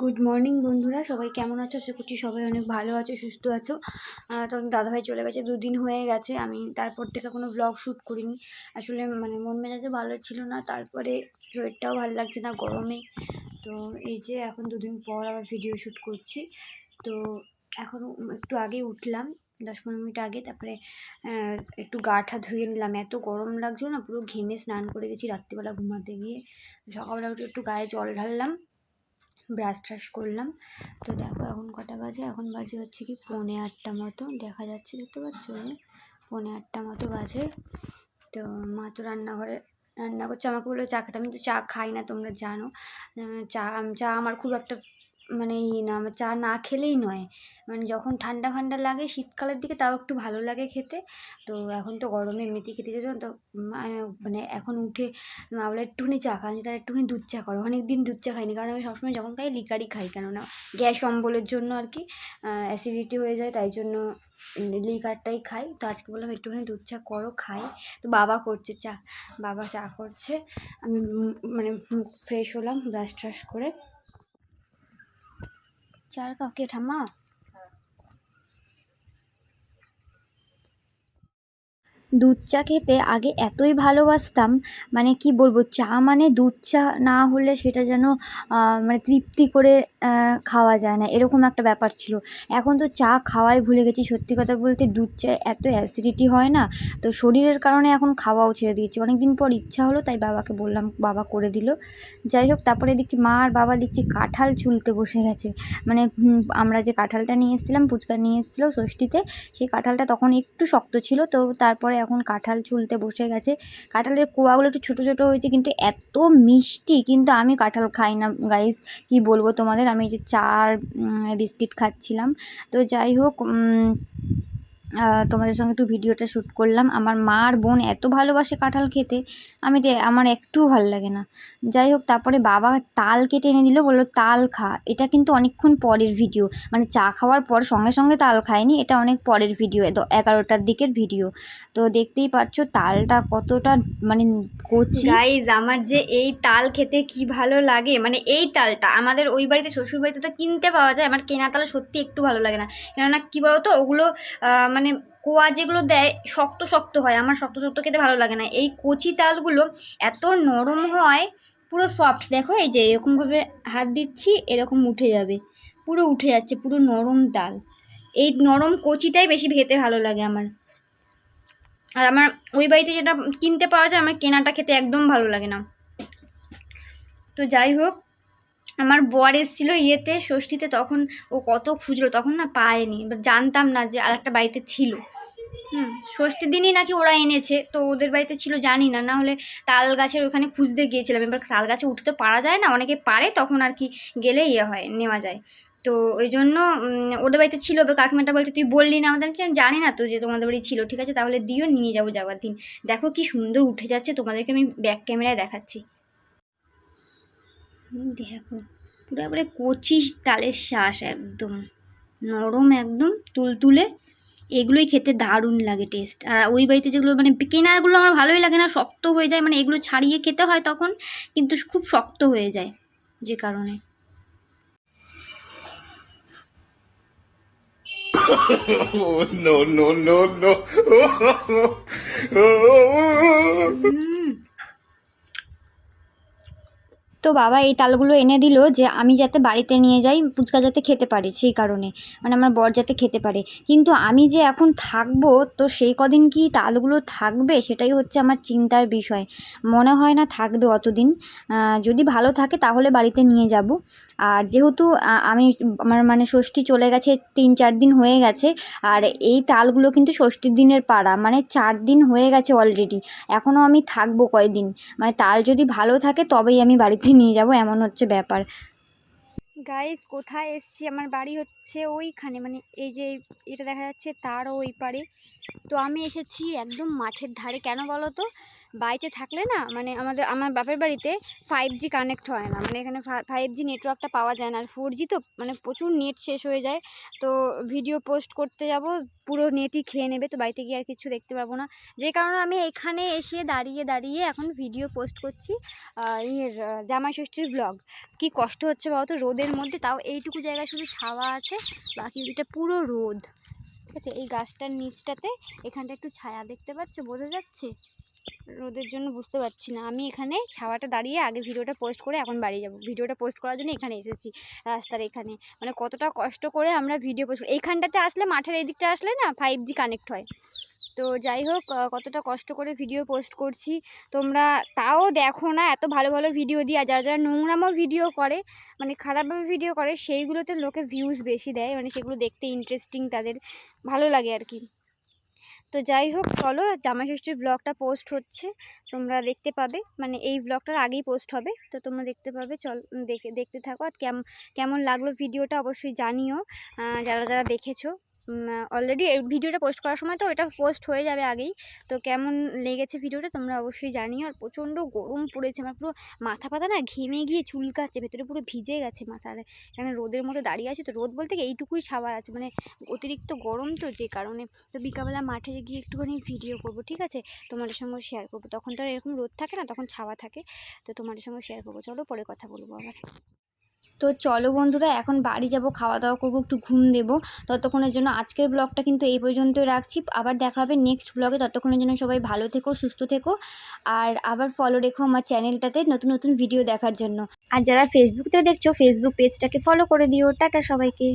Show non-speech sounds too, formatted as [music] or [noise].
Good morning বন্ধুরা। সবাই কেমন আছো? আশা করছি সবাই অনেক ভালো আছো, সুস্থ আছো। তখন দাদাভাই চলে গেছে, দুদিন হয়ে গেছে। আমি তারপর থেকে কোনো ব্লগ শ্যুট করিনি। আসলে মানে মন মেজাজও ভালো ছিল না, তারপরে শরীরটাও ভালো লাগছে না গরমে। তো এই যে এখন দুদিন পর আবার ভিডিও শ্যুট করছি। তো এখন একটু আগে উঠলাম, দশ পনেরো মিনিট আগে। তারপরে একটু গা ঠা ধুয়ে নিলাম। এত গরম লাগছিল না, পুরো ঘেমে স্নান করে গেছি রাত্রিবেলা ঘুমাতে গিয়ে। সকালবেলা উঠে একটু গায়ে জল ঢাললাম। ব্রাশ ট্রাশ করলাম। তো দেখো এখন কটা বাজে, এখন বাজে হচ্ছে কি পৌনে আটটা মতো, দেখা যাচ্ছে, দেখতে পাচ্ছ? পৌনে আটটা মতো বাজে। তো মা তো রান্নাঘরে রান্না করছে, আমাকে বলল, চা খেতে আমি তো চা খাই না, তোমরা জানো। চা চা আমার খুব একটা মানে ই না চা না খেলেই নয়। মানে যখন ঠান্ডা ফান্ডা লাগে শীতকালের দিকে তাও একটু ভালো লাগে খেতে। তো এখন তো গরমে এমনিতেই খেতে যেত তো মানে এখন উঠে মা বলে, একটুখানি চা খাও। আমি তার একটুখানি দুধ চা করো। অনেক দিন দুধ চা খাইনি, কারণ আমি সবসময় যখন খাই লিকারই খাই, কেননা গ্যাস অম্বলের জন্য আর কি অ্যাসিডিটি হয়ে যায়, তাই জন্য লিকারটাই খাই। তো আজকে বললাম, একটুখানি দুধ চা করো, খাই। তো বাবা করছে চা, বাবা চা করছে। আমি মানে ফ্রেশ হলাম, ব্রাশ ট্রাশ করে। चार का गेट हम দুধ চা খেতে আগে এতই ভালোবাসতাম মানে কি বলব, চা মানে দুধ চা না হলে সেটা যেন মানে তৃপ্তি করে খাওয়া যায় না, এরকম একটা ব্যাপার ছিল। এখন তো চা খাওয়াই ভুলে গেছি, সত্যি কথা বলতে দুধ চা এত অ্যাসিডিটি হয় না, তো শরীরের কারণে এখন খাওয়াও ছেড়ে দিয়েছি। অনেক দিন পর ইচ্ছা হলো, তাই বাবাকে বললাম, বাবা করে দিল। যাই হোক, তারপরে দেখি মা আর বাবা দেখছি কাঁঠাল চুলতে বসে গেছে। মানে আমরা যে কাঁঠালটা নিয়ে এসেছিলাম, ফুচকা নিয়ে এসেছিল ষষ্ঠীতে, সেই কাঁঠালটা তখন একটু শক্ত ছিল, তো তারপরে এখন কাঁঠাল চুলতে বসে গেছে। কাঁঠালের কোয়াগুলো একটু ছোটো ছোটো হয়েছে, কিন্তু এত মিষ্টি, কিন্তু আমি কাঁঠাল খাই না গাইস কি বলব তোমাদের? আমি যে চার বিস্কিট খাচ্ছিলাম। তো যাই হোক তোমাদের সঙ্গে একটু ভিডিওটা শ্যুট করলাম। আমার মা আর বোন এত ভালোবাসে কাঁঠাল খেতে। আমি তো আমার একটুও ভালো লাগে না। যাই হোক তারপরে বাবা তাল কেটে এনে দিল বলল তাল খা। এটা কিন্তু অনেকক্ষণ পরের ভিডিও। মানে চা খাওয়ার পর সঙ্গে সঙ্গে তাল খায়নি এটা অনেক পরের ভিডিও এগারোটার দিকের ভিডিও। তো দেখতেই পাচ্ছ তালটা কতটা মানে কচি। গাইজ আমার যে এই তাল খেতে কি ভালো লাগে মানে এই তালটা আমাদের ওই বাড়িতে শ্বশুর বাড়িতে তো কিনতে পাওয়া যায় আমার কেনা তাল সত্যি একটু ভালো লাগে না। কেননা কী বলতো ওগুলো আহ, মানে কোয়া যেগুলো দেয় শক্ত শক্ত হয়, আমার শক্ত শক্ত খেতে ভালো লাগে না। এই কচি তালগুলো এত নরম হয়, পুরো সফট দেখো এই যে এরকমভাবে হাত দিচ্ছি, এরকম উঠে যাবে। পুরো উঠে যাচ্ছে, পুরো নরম তাল। এই নরম কচিটাই বেশি খেতে ভালো লাগে আমার। আর আমার ওই বাড়িতে যেটা কিনতে পাওয়া যায়, আমার কেনাটা খেতে একদম ভালো লাগে না। তো যাই হোক আমার বর এসেছিল ইয়েতে, ষষ্ঠীতে, তখন ও কত খুঁজলো, তখন না পায়নি। এবার জানতাম না যে আর একটা বাড়িতে ছিল। হুম, ষষ্ঠীর দিনই নাকি ওরা এনেছে, তো ওদের বাড়িতে ছিল, জানি না। না হলে তাল গাছের ওখানে খুঁজতে গিয়েছিলাম। এবার তাল গাছে উঠতে পারা যায় না, অনেকে পারে, তখন আর কি গেলে ইয়ে হয়, নেওয়া যায়। তো ওই জন্য ওদের বাড়িতে ছিল, এবার কাকিমাটা বলছে, তুই বললি না আমাদের? আমি জানি না তো যে তোমাদের বাড়ি ছিল। ঠিক আছে, তাহলে দিও, নিয়ে যাব যাওয়ার দিন। দেখো কি সুন্দর উঠে যাচ্ছে, তোমাদেরকে আমি ব্যাক ক্যামেরায় দেখাচ্ছি। দেখো পুরো একবারে কচি তালের শ্বাস একদম। নরম একদম তুলতুলে। এগুলোই খেতে দারুণ লাগে টেস্ট আর ওই বাড়িতে যেগুলো মানে কেনাগুলো আমার ভালোই লাগে না শক্ত হয়ে যায়। মানে এগুলো ছাড়িয়ে খেতে হয় তখন কিন্তু খুব শক্ত হয়ে যায় যে কারণে। [laughs] Oh, no, no, no, no. [laughs] তো বাবা এই তালগুলো এনে দিল যে আমি যাতে বাড়িতে নিয়ে যাই, ফুচকা যাতে খেতে পারি সেই কারণে। মানে আমার বর যাতে খেতে পারে। কিন্তু আমি যে এখন থাকব, তো সেই কদিন কি তালগুলো থাকবে? সেটাই হচ্ছে আমার চিন্তার বিষয়। মনে হয় না থাকবে অতদিন। যদি ভালো থাকে তাহলে বাড়িতে নিয়ে যাব। আর যেহেতু আমি আমার মানে ষষ্ঠী চলে গেছে, তিন চার দিন হয়ে গেছে, আর এই তালগুলো কিন্তু ষষ্ঠীর দিনের পাড়া। মানে চার দিন হয়ে গেছে অলরেডি এখনও আমি থাকব কয়দিন? মানে তাল যদি ভালো থাকে, তবেই আমি বাড়িতে নিয়ে যাব, এমন হচ্ছে ব্যাপার। গাইস কোথায় এসছি? আমার বাড়ি হচ্ছে ওইখানে মানে এই যে এটা দেখা যাচ্ছে তারও ওই পারে। তো আমি এসেছি একদম মাঠের ধারে। কেন বলো তো? বাড়িতে থাকলে না মানে আমাদের, আমার বাপের বাড়িতে ফাইভ জি কানেক্ট হয় না। মানে এখানে ফাইভ জি নেটওয়ার্কটা পাওয়া যায় না। আর ফোর জি তো মানে প্রচুর নেট শেষ হয়ে যায়। তো ভিডিও পোস্ট করতে যাব, পুরো নেটই খেয়ে নেবে, তো বাড়িতে গিয়ে আর কিছু দেখতে পারব না। যে কারণে আমি এখানে এসে দাঁড়িয়ে দাঁড়িয়ে এখন ভিডিও পোস্ট করছি ইয়ের জামাই ষষ্ঠীর ব্লগ কি কষ্ট হচ্ছে বলতো রোদের মধ্যে তাও এইটুকু জায়গায় শুধু ছাওয়া আছে, বাকি এটা পুরো রোদ। ঠিক আছে? এই গাছটার নিচটাতে এখানটা একটু ছায়া দেখতে পাচ্ছ? বোঝা যাচ্ছে? রোদের জন্য বুঝতে পারছি না। আমি এখানে ছাওয়াটা দাঁড়িয়ে আগে ভিডিওটা পোস্ট করে এখন বাড়ি যাব। ভিডিওটা পোস্ট করার জন্য এখানে এসেছি, রাস্তার এখানে। মানে কতটা কষ্ট করে আমরা ভিডিও পোস্ট এইখানটাতে আসলে মাঠের এই দিকটা আসলে না ফাইভ জি কানেক্ট হয়। তো যাই হোক কতটা কষ্ট করে ভিডিও পোস্ট করছি। তোমরা তাও দেখো না এত ভালো ভালো ভিডিও দিয়ে। আর যারা যারা নোংরামো ভিডিও করে মানে খারাপভাবে ভিডিও করে, সেইগুলোতে লোকে ভিউজ বেশি দেয়। মানে সেগুলো দেখতে ইন্টারেস্টিং তাদের। ভালো লাগে আর কি। তো যাই হোক, চলো জামা ষষ্ঠীর ব্লগটা পোস্ট হচ্ছে। তোমরা দেখতে পাবে মানে এই ব্লগটার আগেই পোস্ট হবে। তো তোমরা দেখতে পাবে, চল দেখে, দেখতে থাকো। আর কেমন কেমন লাগল ভিডিওটা অবশ্যই জানিও। যারা যারা দেখেছ অলরেডি এই ভিডিওটা পোস্ট করার সময় তো এটা পোস্ট হয়ে যাবে আগেই। তো কেমন লেগেছে ভিডিওটা তোমরা অবশ্যই জানিও। আর প্রচণ্ড গরম পড়েছে, আমার পুরো মাথা পাতা না ঘেমে গিয়ে চুলকাচ্ছে, ভেতরে পুরো ভিজে গেছে মাথা আর এখানে রোদের মধ্যে দাঁড়িয়ে আছে, তো রোদ বলতে এইটুকুই ছাওয়া আছে মানে অতিরিক্ত গরম তো যে কারণে। তো বিকালবেলা মাঠে গিয়ে একটুখানি ভিডিও করব, ঠিক আছে? তোমাদের সঙ্গে শেয়ার করব। তখন তো আর এরকম রোদ থাকে না, তখন ছাওয়া থাকে। তো তোমাদের সঙ্গে শেয়ার করব। চলো পরে কথা বলব আবার। তো চলো বন্ধুরা, এখন বাড়ি যাব খাওয়া দাওয়া করব, একটু ঘুম দেবো। ততক্ষণের জন্য আজকের ব্লগটা কিন্তু এই পর্যন্তই রাখছি। আবার দেখা হবে নেক্সট ব্লগে ততক্ষণের জন্য সবাই ভালো থেকো, সুস্থ থেকো। আর আবার ফলো রেখো আমার চ্যানেলটাতে নতুন নতুন ভিডিও দেখার জন্য। আর যারা ফেসবুক দেখছ ফেসবুক পেজটাকে ফলো করে দিও। টাটা সবাইকে।